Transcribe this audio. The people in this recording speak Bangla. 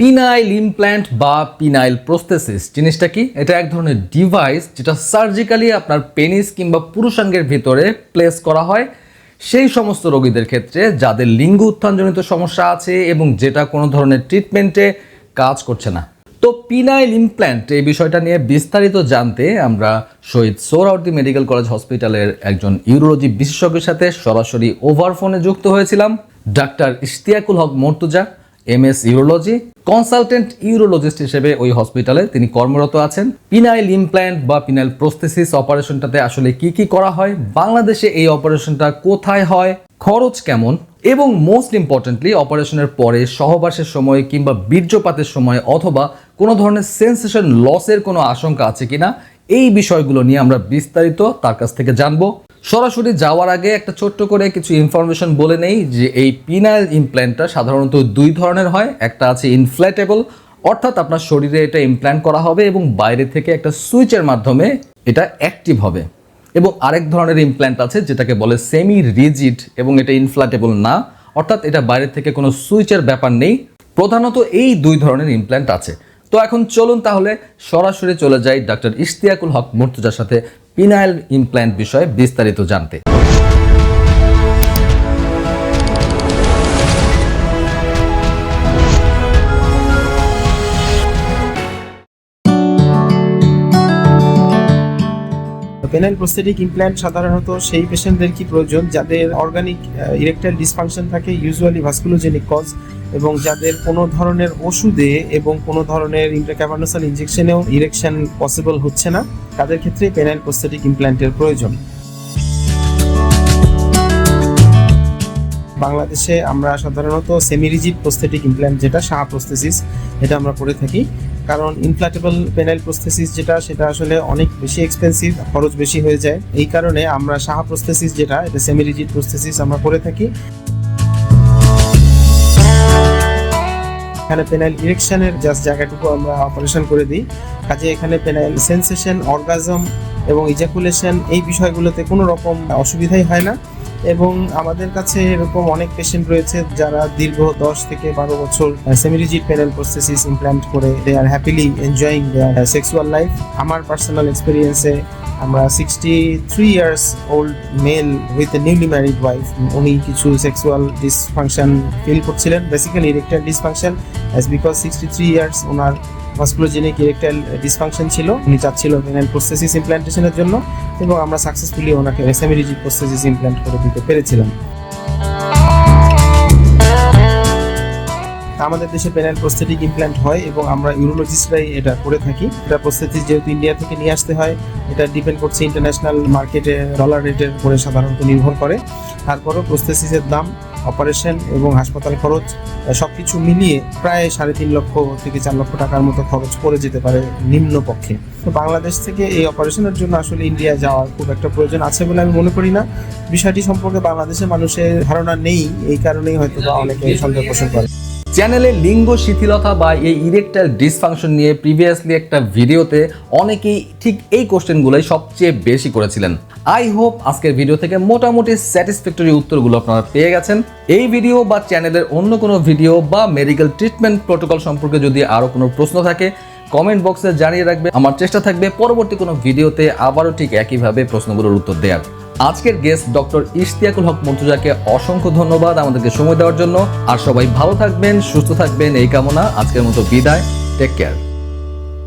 পিনাইল ইমপ্ল্যান্ট বা পিনাইল প্রস্থেসিস জিনিসটা কি? এটা এক ধরনের ডিভাইস যেটা সার্জিক্যালি আপনার পেনিস কিংবা পুরুষাঙ্গের ভিতরে প্লেস করা হয়। সেই সমস্ত রোগীদের ক্ষেত্রে যাদের লিঙ্গ উত্থানজনিত সমস্যা আছে এবং যেটা কোনো ধরনের ট্রিটমেন্টে কাজ করছে না। তো পিনাইল ইমপ্ল্যান্ট এই বিষয়টা নিয়ে বিস্তারিত জানতে আমরা শহীদ সোহরাওয়ার্দী মেডিকেল কলেজ হসপিটালের একজন ইউরোলজি বিশেষজ্ঞের সাথে সরাসরি ওভার ফোনে যুক্ত হয়েছিলাম। Doctor Ishtiaqul Haque Mortuza M S urology consultant urologist হিসেবে ওই হসপিটালে তিনি কর্মরত আছেন। পিনাইল ইমপ্ল্যান্ট বা পিনাইল প্রস্থেসিস অপারেশনটাতে আসলে কি কি করা হয়? বাংলাদেশে এই অপারেশনটা কোথায় হয়? খরচ কেমন? এবং মোস্ট ইম্পর্টেন্টলি অপারেশনের পরে সহবাসের সময় কিংবা বীর্যপাতের সময় অথবা কোনো ধরনের সেন্সেশন লসের কোনো আশঙ্কা আছে কিনা? এই বিষয়গুলো নিয়ে আমরা বিস্তারিত তার কাছ থেকে জানব। সরাসরি যাওয়ার আগে একটা ছোট্ট করে কিছু ইনফরমেশন বলে নেই যে এই পিনাইল ইমপ্ল্যান্টটা সাধারণত দুই ধরনের হয়। একটা আছে ইনফ্ল্যাটেবল অর্থাৎ আপনার শরীরে এটা ইমপ্ল্যান্ট করা হবে এবং বাইরে থেকে একটা সুইচের মাধ্যমে এটা অ্যাক্টিভ হবে। এবং আরেক ধরনের ইমপ্ল্যান্ট আছে যেটাকে বলে সেমি রিজিড এবং এটা ইনফ্ল্যাটেবল না, অর্থাৎ এটা বাইরে থেকে কোনো সুইচের ব্যাপার নেই। প্রধানত এই দুই ধরনের ইমপ্ল্যান্ট আছে। তো এখন চলুন তাহলে সরাসরি চলে যাই ডাক্তার ইশতিয়াকুল হক মুর্তুজার সাথে। পিনাইল ইমপ্ল্যান্ট বিষয়ে বিস্তারিত জানতে। পেনাইল প্রস্থেটিক ইমপ্ল্যান্ট সাধারণত সেই পেশেন্টদের কি প্রয়োজন? যাদের অর্গানিক ইরেকটাইল ডিসফাংশন থাকে, ইউজুয়ালি ভাস্কুলোজেনিক কজ, এবং যাদের কোনো ধরনের ওষুধে এবং কোনো ধরনের ইন্ট্রাক্যাভার্নাসাল ইনজেকশনেও ইরেকশন পসিবল হচ্ছে না, তাদের ক্ষেত্রে পেনাইল প্রস্থেটিক ইমপ্ল্যান্টের প্রয়োজন। বাংলাদেশে আমরা সাধারণত সেমিরিজিড প্রস্থেটিক ইমপ্ল্যান্ট যেটা সাহা প্রস্থেসিস এটা আমরা করে থাকি। কারণ ইনফ্ল্যাটেবল পেনাইল প্রস্থেসিস যেটা, সেটা আসলে অনেক বেশি এক্সপেন্সিভ খরচ বেশি হয়ে যায়। এই কারণে আমরা সাহা প্রস্থেসিস যেটা, এটা সেমিরিজিড প্রস্থেসিস আমরা করে থাকি। এখানে পেনাইল ইরেকশনের জাস্ট জায়গাটুকু আমরা অপারেশন করে দিই। কাজে এখানে পেনাইল সেন্সেশন অর্গাজম এবং ইজাকুলেশন এই বিষয়গুলোতে কোনো রকম অসুবিধাই হয় না। এবং আমাদের কাছে এরকম অনেক পেশেন্ট রয়েছে যারা দীর্ঘ দশ থেকে বারো বছর সেমিরিজিড পেনাল প্রসেসিস ইমপ্ল্যান্ট করে দে আর happily enjoying their sexual life আমার পার্সোনাল এক্সপিরিয়েন্সে আমরা sixty three years old male with a newly married wife উনি কিছু সেক্সুয়াল ডিসফাংশন ফিল করছিলেন basically erectile dysfunction as because sixty three years owner vasculogenic erectile dysfunction ছিল, উনি চাচ্ছিল পেনাল প্রসেসিস ইমপ্ল্যান্টেশনের জন্য এবং আমরা সাকসেসফুলি ওনাকে সেমিরিজিড প্রসেসিস ইমপ্ল্যান্ট করে দিতে পেরেছিলাম। আমাদের দেশে পেনাল প্রস্থেটিক ইমপ্ল্যান্ট হয় এবং আমরা ইউরোলজিস্টরাই এটা করে থাকি। এটা প্রস্থেটিস যেহেতু ইন্ডিয়া থেকে নিয়ে আসতে হয়, এটা ডিপেন্ড করছে ইন্টারন্যাশনাল মার্কেটে ডলার রেটের উপরে সাধারণত নির্ভর করে। তারপরও প্রস্থেসিসের দাম অপারেশন এবং হাসপাতাল খরচ সব কিছু মিলিয়ে প্রায় সাড়ে তিন লক্ষ থেকে চার লক্ষ টাকার মতো খরচ পড়ে যেতে পারে নিম্ন পক্ষে তো বাংলাদেশ থেকে এই অপারেশনের জন্য আসলে ইন্ডিয়া যাওয়ার খুব একটা প্রয়োজন আছে বলে আমি মনে করি না। বিষয়টি সম্পর্কে বাংলাদেশের মানুষের ধারণা নেই এই কারণেই হয়তো বা অনেকে সন্দেহ পোষণ করে। চ্যানেলে লিঙ্গ শিথিলতা বা এই ইরেকটাইল ডিসফাংশন নিয়ে প্রিভিয়াসলি একটা ভিডিওতে অনেকেই ঠিক এই কোশ্চেনগুলোই সবচেয়ে বেশি করেছিলেন। আই হোপ আজকের ভিডিও থেকে মোটামুটি স্যাটিসফ্যাক্টরি উত্তরগুলো আপনারা পেয়ে গেছেন। এই ভিডিও বা চ্যানেলের অন্য কোনো ভিডিও বা মেডিকেল ট্রিটমেন্ট প্রোটোকল সম্পর্কে যদি আরও কোনো প্রশ্ন থাকে কমেন্ট বক্সে জানিয়ে রাখবে, আমার চেষ্টা থাকবে পরবর্তী কোনো ভিডিওতে আবারও ঠিক একইভাবে প্রশ্নগুলোর উত্তর দেওয়ার আজকের গেস্ট ডক্টর ইশতিয়াকুল হক মন্তুজাকে অসংখ্য ধন্যবাদ আমাদেরকে সময় দেওয়ার জন্য। আর সবাই ভালো থাকবেন, সুস্থ থাকবেন, এই কামনা। আজকের মতো বিদায় টেক কেয়ার